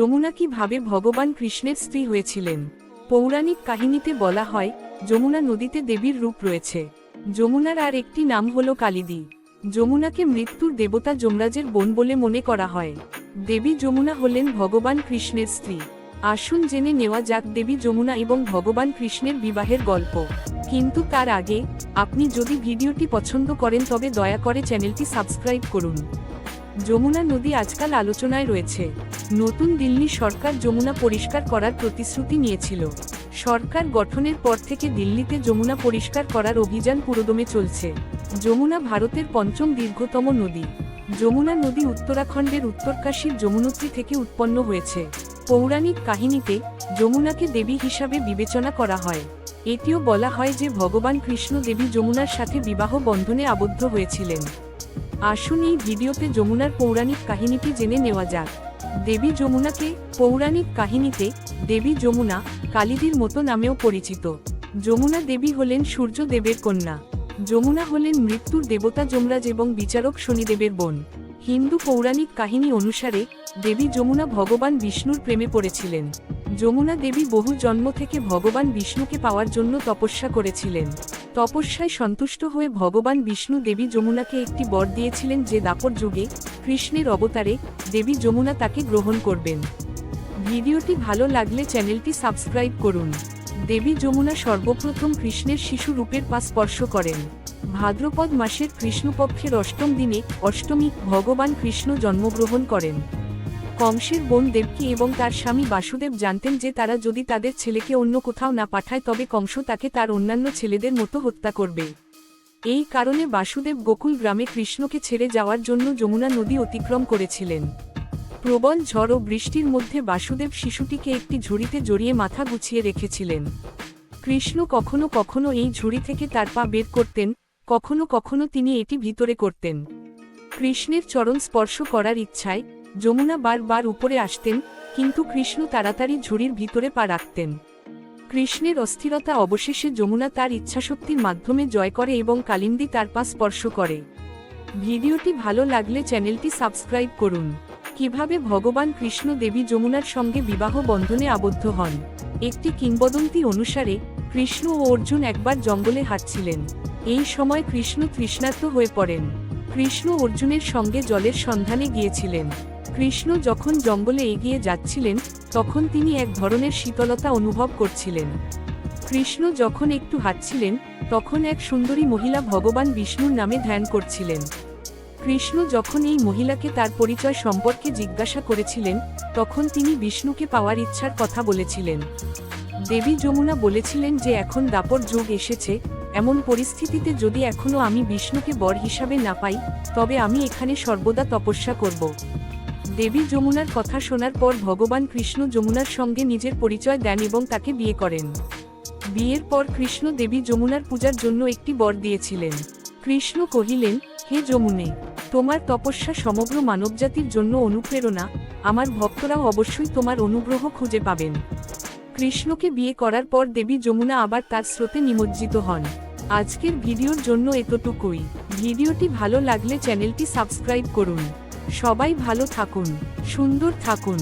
যমুনা কীভাবে ভগবান কৃষ্ণের স্ত্রী হয়েছিলেন? পৌরাণিক কাহিনীতে বলা হয়, যমুনা নদীতে দেবীর রূপ রয়েছে। যমুনার আর একটি নাম হল কালিদি। যমুনাকে মৃত্যুর দেবতা যমরাজের বোন বলে মনে করা হয়। দেবী যমুনা হলেন ভগবান কৃষ্ণের স্ত্রী। আসুন জেনে নেওয়া যাক দেবী যমুনা এবং ভগবান কৃষ্ণের বিবাহের গল্প। কিন্তু তার আগে, আপনি যদি ভিডিওটি পছন্দ করেন তবে দয়া করে চ্যানেলটি সাবস্ক্রাইব করুন। যমুনা নদী আজকাল আলোচনায় রয়েছে। নতুন দিল্লি সরকার যমুনা পরিষ্কার করার প্রতিশ্রুতি নিয়েছিল। সরকার গঠনের পর থেকে দিল্লিতে যমুনা পরিষ্কার করার অভিযান পুরোদমে চলছে। যমুনা ভারতের পঞ্চম দীর্ঘতম নদী। যমুনা নদী উত্তরাখণ্ডের উত্তরকাশীর যমুনত্রী থেকে উৎপন্ন হয়েছে। পৌরাণিক কাহিনীতে যমুনাকে দেবী হিসাবে বিবেচনা করা হয়। এটিও বলা হয় যে ভগবান কৃষ্ণ দেবী যমুনার সাথে বিবাহ বন্ধনে আবদ্ধ হয়েছিলেন। আসুন এই ভিডিওতে যমুনার পৌরাণিক কাহিনীটি জেনে নেওয়া যাক। দেবী যমুনাকে পৌরাণিক কাহিনীতে দেবী যমুনা কালিদির মতো নামেও পরিচিত। যমুনা দেবী হলেন সূর্য দেবের কন্যা। যমুনা হলেন মৃত্যুর দেবতা যমরাজ এবং বিচারক শনিদেবের বোন। হিন্দু পৌরাণিক কাহিনী অনুসারে দেবী যমুনা ভগবান বিষ্ণুর প্রেমে পড়েছিলেন। যমুনা দেবী বহু জন্ম থেকে ভগবান বিষ্ণুকে পাওয়ার জন্য তপস্যা করেছিলেন। তপস্যায় সন্তুষ্ট হয়ে ভগবান বিষ্ণু দেবী যমুনাকে একটি বর দিয়েছিলেন যে দাপর যুগে কৃষ্ণের অবতারে দেবী যমুনা তাকে গ্রহণ করবেন। ভিডিওটি ভালো লাগলে চ্যানেলটি সাবস্ক্রাইব করুন। দেবী যমুনা সর্বপ্রথম কৃষ্ণের শিশু রূপের পা স্পর্শ করেন। ভাদ্রপদ মাসের কৃষ্ণপক্ষের অষ্টম দিনে অষ্টমী ভগবান কৃষ্ণ জন্মগ্রহণ করেন। কংসের বোন দেবকী এবং তার স্বামী বাসুদেব জানতেন যে তারা যদি তাদের ছেলেকে অন্য কোথাও না পাঠায় তবে কংস তাকে তার অন্যান্য ছেলেদের মতো হত্যা করবে। এই কারণে বাসুদেব গোকুল গ্রামে কৃষ্ণকে ছেড়ে যাওয়ার জন্য যমুনা নদী অতিক্রম করেছিলেন। প্রবল ঝড় ও বৃষ্টির মধ্যে বাসুদেব শিশুটিকে একটি ঝুড়িতে জড়িয়ে মাথা গুছিয়ে রেখেছিলেন। কৃষ্ণ কখনো কখনো এই ঝুড়ি থেকে তার পা বের করতেন, কখনো কখনো তিনি এটি ভিতরে করতেন। কৃষ্ণের চরণ স্পর্শ করার ইচ্ছায় যমুনা বারবার উপরে আসতেন, কিন্তু কৃষ্ণ তাড়াতাড়ি ঝুড়ির ভিতরে পা রাখতেন। কৃষ্ণের অস্থিরতা অবশেষে যমুনা তার ইচ্ছাশক্তির মাধ্যমে জয় করে এবং কালিন্দী তার পা স্পর্শ করে। ভিডিওটি ভালো লাগলে চ্যানেলটি সাবস্ক্রাইব করুন। কীভাবে ভগবান কৃষ্ণ দেবী যমুনার সঙ্গে বিবাহ বন্ধনে আবদ্ধ হন? একটি কিংবদন্তি অনুসারে, কৃষ্ণ ও অর্জুন একবার জঙ্গলে হাঁটছিলেন। এই সময় কৃষ্ণ তৃষ্ণার্ত হয়ে পড়েন। কৃষ্ণ অর্জুনের সঙ্গে জলের সন্ধানে গিয়েছিলেন। কৃষ্ণ যখন জঙ্গলে এগিয়ে যাচ্ছিলেন, তখন তিনি এক ধরনের শীতলতা অনুভব করছিলেন। কৃষ্ণ যখন একটু হাঁটছিলেন, তখন এক সুন্দরী মহিলা ভগবান বিষ্ণুর নামে ধ্যান করছিলেন। কৃষ্ণ যখন এই মহিলাকে তার পরিচয় সম্পর্কে জিজ্ঞাসা করেছিলেন, তখন তিনি বিষ্ণুকে পাওয়ার ইচ্ছার কথা বলেছিলেন। দেবী যমুনা বলেছিলেন যে এখন দাপর যুগ এসেছে, এমন পরিস্থিতিতে যদি এখনও আমি বিষ্ণুকে বর হিসাবে না পাই, তবে আমি এখানে সর্বদা তপস্যা করব। দেবী যমুনার কথা শোনার পর ভগবান কৃষ্ণ যমুনার সঙ্গে নিজের পরিচয় দেন এবং তাকে বিয়ে করেন। বিয়ের পর কৃষ্ণ দেবী যমুনার পূজার জন্য একটি বর দিয়েছিলেন। কৃষ্ণ কহিলেন, হে যমুনে, তোমার তপস্যা সমগ্র মানবজাতির জন্য অনুপ্রেরণা। আমার ভক্তরাও অবশ্যই তোমার অনুগ্রহ খুঁজে পাবেন কৃষ্ণকে বিয়ে করার পর দেবী যমুনা আবার তার স্রোতে নিমজ্জিত হন। আজকের ভিডিওর জন্য এতটুকুই। ভিডিওটি ভালো লাগলে চ্যানেলটি সাবস্ক্রাইব করুন। সবাই ভালো থাকুন সুন্দর থাকুন।